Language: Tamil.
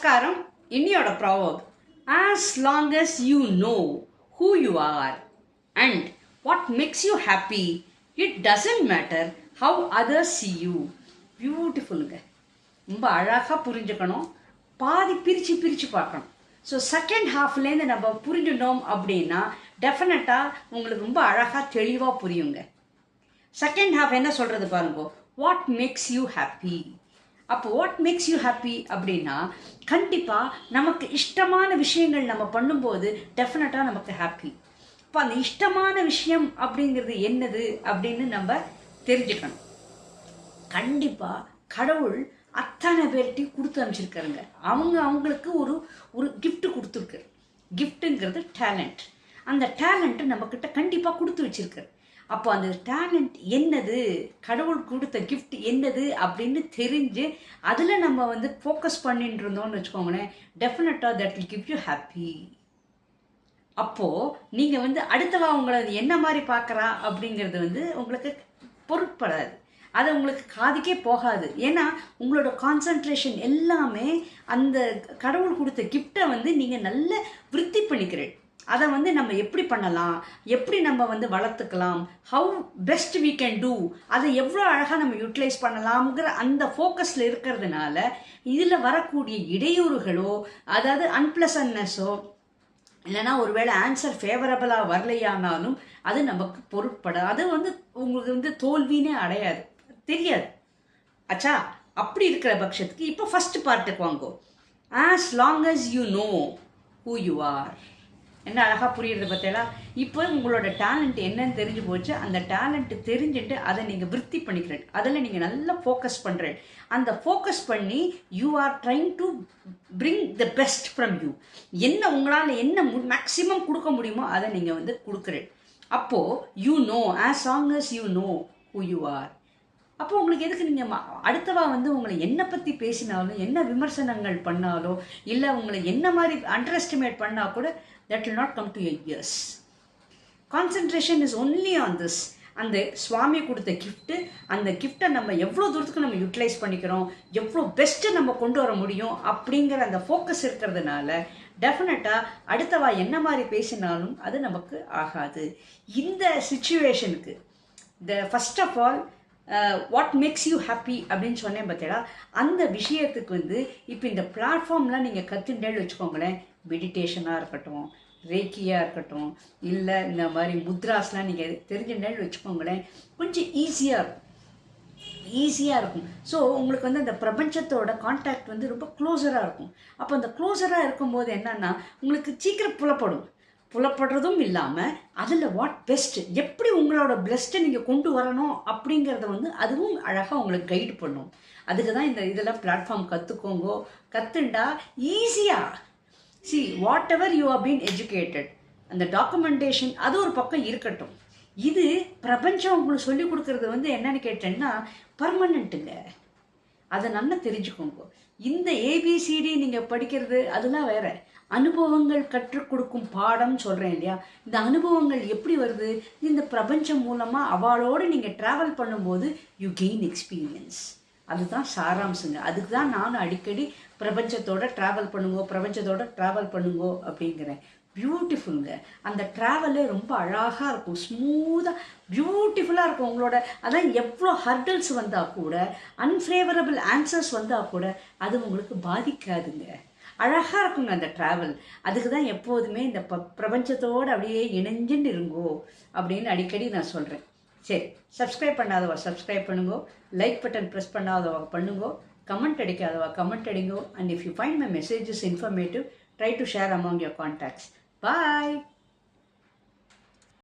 நமஸ்காரம். இன்னியோட proverb as long as you know who you are and what makes you happy it doesn't matter how others see you பியூட்டிஃபுல்லுங்க ரொம்ப அழகாக புரிஞ்சுக்கணும். பாதி பிரித்து பிரித்து பார்க்கணும். ஸோ செகண்ட் ஹாஃப்லேருந்து நம்ம புரிஞ்சுட்டோம் அப்படின்னா டெஃபினட்டாக உங்களுக்கு ரொம்ப அழகாக தெளிவாக புரியுங்க. செகண்ட் ஹாஃப் என்ன சொல்கிறது பாருங்க? வாட் மேக்ஸ் யூ ஹாப்பி அப்போ வாட் மேக்ஸ் யூ ஹாப்பி அப்படின்னா கண்டிப்பாக நமக்கு இஷ்டமான விஷயங்கள் நம்ம பண்ணும்போது டெஃபினட்டாக நமக்கு ஹாப்பி இப்போ அந்த இஷ்டமான விஷயம் அப்படிங்கிறது என்னது அப்படின்னு நம்ம தெரிஞ்சுக்கணும். கண்டிப்பாக கடவுள் அத்தனை பேர்கிட்டையும் கொடுத்து அனுப்பிச்சிருக்காருங்க. அவங்க அவங்களுக்கு ஒரு ஒரு கிஃப்ட்டு கொடுத்துருக்கு. கிஃப்ட்டுங்கிறது டேலண்ட் அந்த டேலண்ட்டு நம்மக்கிட்ட கண்டிப்பாக கொடுத்து வச்சுருக்காரு. அப்போ அந்த டேலண்ட் என்னது? கடவுள் கொடுத்த கிஃப்ட் என்னது? அப்படின்னு தெரிஞ்சு அதில் நம்ம வந்து ஃபோக்கஸ் பண்ணிட்டு இருந்தோம்னு வச்சுக்கோங்களேன் டெஃபினட்டாக that will give you happy அப்போது நீங்கள் வந்து அடுத்தவா உங்களை என்ன மாதிரி பார்க்குறா அப்படிங்கிறது வந்து உங்களுக்கு பொருட்படாது. அது உங்களுக்கு காதுக்கே போகாது. ஏன்னா உங்களோட கான்சன்ட்ரேஷன் எல்லாமே அந்த கடவுள் கொடுத்த கிஃப்டை வந்து நீங்கள் நல்ல விருத்தி பண்ணிக்கிறேன் அதை வந்து நம்ம எப்படி பண்ணலாம்? எப்படி நம்ம வந்து வளர்த்துக்கலாம்? How best we can do அதை எவ்வளோ அழகாக நம்ம யூட்டிலைஸ் பண்ணலாம்ங்கிற அந்த ஃபோக்கஸில் இருக்கிறதுனால இதில் வரக்கூடிய இடையூறுகளோ அதாவது அன்பிளசன்னஸோ இல்லைன்னா ஒருவேளை ஆன்சர் ஃபேவரபிளாக வரலையானாலும் அது நமக்கு பொருட்பட அது வந்து உங்களுக்கு வந்து தோல்வினே அடையாது. தெரியாது. அச்சா அப்படி இருக்கிற பட்சத்துக்கு இப்போ ஃபஸ்ட்டு பார்ட்டுக்கு வாங்கோ. As long as you know who you are என்ன அழகாக புரியுறது பார்த்தீங்களா? இப்போ உங்களோட டேலண்ட் என்னன்னு தெரிஞ்சு போச்சு. அந்த டேலண்ட்டு தெரிஞ்சுட்டு அதை நீங்கள் விருத்தி பண்ணிக்கிறேன். அதில் நீங்கள் நல்லா ஃபோக்கஸ் பண்ணுறேன் அந்த ஃபோக்கஸ் பண்ணி you are trying to bring the best from you என்ன உங்களால் என்ன மேக்ஸிமம் கொடுக்க முடியுமோ அதை நீங்கள் வந்து கொடுக்குறேன். அப்போது you know as song as you know who you are அப்போ உங்களுக்கு எதுக்கு நீங்கள் அடுத்தவா வந்து உங்களை என்ன பற்றி பேசினாலும் என்ன விமர்சனங்கள் பண்ணாலோ இல்லை உங்களை என்ன மாதிரி அண்டர் எஸ்டிமேட் பண்ணால் கூட that will not come to your ears concentration is only on this அந்த சுவாமி கொடுத்த கிஃப்ட்டு அந்த கிஃப்ட்டை நம்ம எவ்வளோ தூரத்துக்கு நம்ம யூட்டிலைஸ் பண்ணிக்கிறோம் எவ்வளோ பெஸ்ட்டு நம்ம கொண்டு வர முடியும் அப்படிங்கிற அந்த ஃபோக்கஸ் இருக்கிறதுனால டெஃபினட்டாக அடுத்தவா என்ன மாதிரி பேசினாலும் அது நமக்கு ஆகாது. இந்த சுச்சுவேஷனுக்கு the first of all what makes you happy அப்படின்னு சொன்னேன் பார்த்தீங்களா அந்த விஷயத்துக்கு வந்து இப்போ இந்த பிளாட்ஃபார்ம்லாம் நீங்கள் கற்றுண்டேன்னு வச்சுக்கோங்களேன். மெடிடேஷனாக இருக்கட்டும் ரேக்கியாக இருக்கட்டும் இல்லை இந்த மாதிரி முத்ராஸ்லாம் நீங்கள் தெரிஞ்சுட்டேன்னு வச்சுக்கோங்களேன். கொஞ்சம் ஈஸியாக இருக்கும். ஈஸியாக இருக்கும். ஸோ உங்களுக்கு வந்து அந்த பிரபஞ்சத்தோட கான்டாக்ட் வந்து ரொம்ப க்ளோஸராக இருக்கும். அப்போ அந்த க்ளோஸராக இருக்கும்போது என்னென்னா உங்களுக்கு சீக்கிரம் புலப்படும். புலப்படுறதும் இல்லாமல் அதில் வாட் பெஸ்ட்டு எப்படி உங்களோட பெஸ்ட்டை நீங்கள் கொண்டு வரணும் அப்படிங்கிறத வந்து அதுவும் அழகாக உங்களுக்கு கைடு பண்ணும். அதுக்கு தான் இந்த இதெல்லாம் பிளாட்ஃபார்ம் கற்றுக்கோங்கோ கற்றுண்டா ஈஸியாக see whatever you are been educated அந்த டாக்குமெண்டேஷன் அது ஒரு பக்கம் இருக்கட்டும். இது பிரபஞ்சம் உங்களுக்கு சொல்லி கொடுக்கறது வந்து என்னன்னு கேட்டேன்னா பர்மனண்ட்டுங்க அதை நல்லா தெரிஞ்சுக்கோங்க. இந்த ஏபிசிடி நீங்கள் படிக்கிறது அதெல்லாம் வேற. அனுபவங்கள் கற்றுக் கொடுக்கும் பாடம் சொல்கிறேன் இல்லையா? இந்த அனுபவங்கள் எப்படி வருது? இந்த பிரபஞ்சம் மூலமாக அவளோடு நீங்கள் ட்ராவல் பண்ணும்போது யூ கெயின் எக்ஸ்பீரியன்ஸ் அதுதான் சாராம்சங்க. அதுக்கு தான் நானும் அடிக்கடி பிரபஞ்சத்தோட ட்ராவல் பண்ணுங்கோ பிரபஞ்சத்தோட ட்ராவல் பண்ணுங்கோ அப்படிங்கிறேன். பியூட்டிஃபுல்லுங்க அந்த ட்ராவலே ரொம்ப அழகாக இருக்கும். ஸ்மூத்தாக பியூட்டிஃபுல்லாக இருக்கும் உங்களோட. அதான் எவ்வளோ ஹர்டல்ஸ் வந்தால் கூட அன்ஃபேவரபிள் ஆன்சர்ஸ் வந்தால் கூட அது உங்களுக்கு பாதிக்காதுங்க. அழகாக இருக்குங்க அந்த ட்ராவல் அதுக்கு தான் எப்போதுமே இந்த ப பிரபஞ்சத்தோடு அப்படியே இணைஞ்சுன்னு இருங்கோ அப்படின்னு அடிக்கடி நான் சொல்கிறேன் சரி சப்ஸ்கிரைப் பண்ணாதவா சப்ஸ்கிரைப் பண்ணுங்கோ. லைக் பட்டன் ப்ரெஸ் பண்ணாதவா பண்ணுங்கோ. கமெண்ட் அடிக்காதவா comment அடிங்கோ. And if you find my messages informative try to share among your contacts Bye.